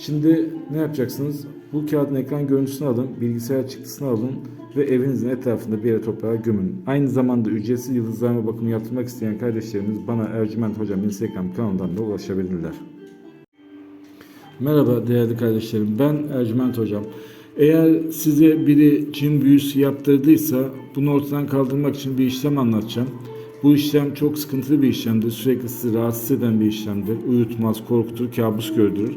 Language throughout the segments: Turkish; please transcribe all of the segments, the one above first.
Şimdi ne yapacaksınız? Bu kağıdın ekran görüntüsünü alın, bilgisayar çıktısını alın ve evinizin etrafında bir yere toprağa gömün. Aynı zamanda ücretsiz yıldızlarma bakımı yaptırmak isteyen kardeşlerimiz bana Ercüment Hocam Instagram kanalından da ulaşabilirler. Merhaba değerli kardeşlerim. Ben Ercüment Hocam. Eğer size biri cin büyüsü yaptırdıysa bunu ortadan kaldırmak için bir işlem anlatacağım. Bu işlem çok sıkıntılı bir işlemdir. Sürekli sizi rahatsız eden bir işlemdir. Uyutmaz, korkutur, kabus gördürür.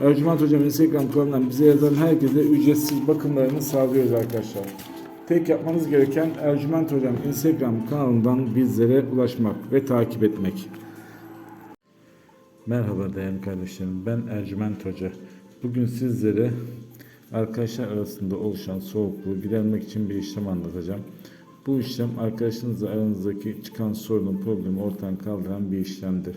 Ercüment Hocam Instagram kanalından bize yazan herkese ücretsiz bakımlarını sağlıyoruz arkadaşlar. Tek yapmanız gereken Ercüment Hocam Instagram kanalından bizlere ulaşmak ve takip etmek. Merhaba değerli kardeşlerim. Ben Ercüment Hoca. Bugün sizlere arkadaşlar arasında oluşan soğukluğu gidermek için bir işlem anlatacağım. Bu işlem arkadaşınızla aranızdaki çıkan sorunu, problemi ortadan kaldıran bir işlemdir.